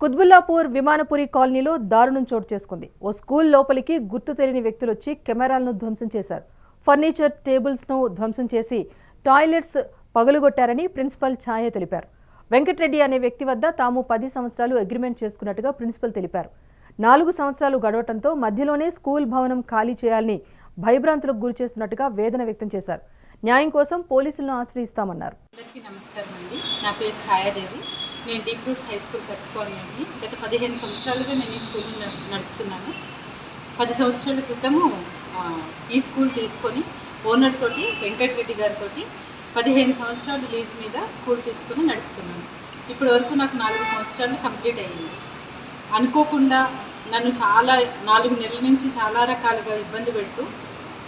కుత్బుల్లాపూర్ విమానపురి కాలనీలో దారుణం చోటు చేసుకుంది. ఓ స్కూల్ లోపలికి గుర్తు తెలియని వ్యక్తులు వచ్చి కెమెరాలను ధ్వంసం చేశారు. ఫర్నిచర్ టేబుల్స్ను ధ్వంసం చేసి టాయిలెట్స్ పగులుగొట్టారని ప్రిన్సిపల్ ఛాయ తెలిపారు. వెంకటరెడ్డి అనే వ్యక్తి వద్ద తాము పది సంవత్సరాలు అగ్రిమెంట్ చేసుకున్నట్టుగా ప్రిన్సిపల్ తెలిపారు. నాలుగు సంవత్సరాలు గడవటంతో మధ్యలోనే స్కూల్ భవనం ఖాళీ చేయాలని భయభ్రాంతులకు గురి చేస్తున్నట్టుగా వేదన వ్యక్తం చేశారు. న్యాయం కోసం పోలీసులను ఆశ్రయిస్తామన్నారు. నమస్కారం అండి నా పేరు ఛాయాదేవి. నేను డీప్ రూట్స్ హై స్కూల్ కరెస్పాండెంట్ని. గత పదిహేను సంవత్సరాలుగా నేను ఈ స్కూల్ని నడుపుతున్నాను. పది సంవత్సరాల క్రితము ఈ స్కూల్ తీసుకొని ఓనర్ తోటి వెంకటరెడ్డి గారితో పదిహేను సంవత్సరాలు లీజ్ మీద స్కూల్ తీసుకొని నడుపుతున్నాను. ఇప్పటి వరకు నాకు నాలుగు సంవత్సరాలు కంప్లీట్ అయ్యింది. అనుకోకుండా నన్ను చాలా నాలుగు నెలల నుంచి చాలా రకాలుగా ఇబ్బంది పెడుతూ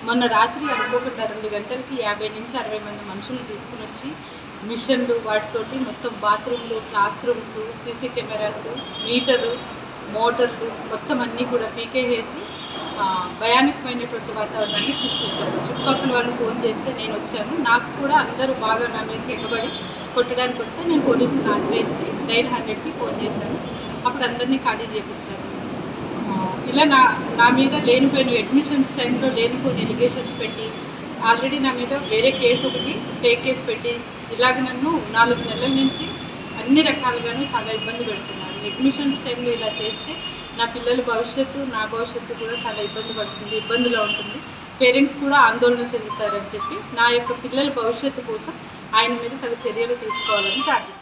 మొన్న రాత్రి అనుకోకుండా రెండు గంటలకి యాభై నుంచి అరవై మంది మనుషుల్ని తీసుకుని వచ్చి మిషన్లు వాటితోటి మొత్తం బాత్రూమ్లు క్లాస్ రూమ్స్ సీసీ కెమెరాస్ మీటర్లు మోటార్లు మొత్తం అన్నీ కూడా పీకే చేసి భయానకమైనటువంటి వాతావరణాన్ని సృష్టించారు. చుట్టుపక్కల వాళ్ళు ఫోన్ చేస్తే నేను వచ్చాను. నాకు కూడా అందరూ బాగా నా మీద ఎగబడి కొట్టడానికి వస్తే నేను పోలీసులను ఆశ్రయించి నైన్ హండ్రెడ్కి ఫోన్ చేశాను. అప్పుడు అందరినీ ఖాళీ చేయించాను ఇలా నా నా మీద లేనిపోయిన అడ్మిషన్స్ టైంలో లేనిపోయిన ఎలిగేషన్స్ పెట్టి ఆల్రెడీ నా మీద వేరే కేసు ఒకటి ఫేక్ కేసు పెట్టి ఇలాగ నన్ను నాలుగు నెలల నుంచి అన్ని రకాలుగాను చాలా ఇబ్బంది పెడుతున్నారు. అడ్మిషన్స్ టైంలో ఇలా చేస్తే నా పిల్లల భవిష్యత్తు నా భవిష్యత్తు కూడా చాలా ఇబ్బంది పడుతుంది ఇబ్బందిలో ఉంటుంది. పేరెంట్స్ కూడా ఆందోళన చెందుతారని చెప్పి నా యొక్క పిల్లల భవిష్యత్తు కోసం ఆయన మీద తగు చర్యలు తీసుకోవాలని ప్రార్థిస్తున్నాను.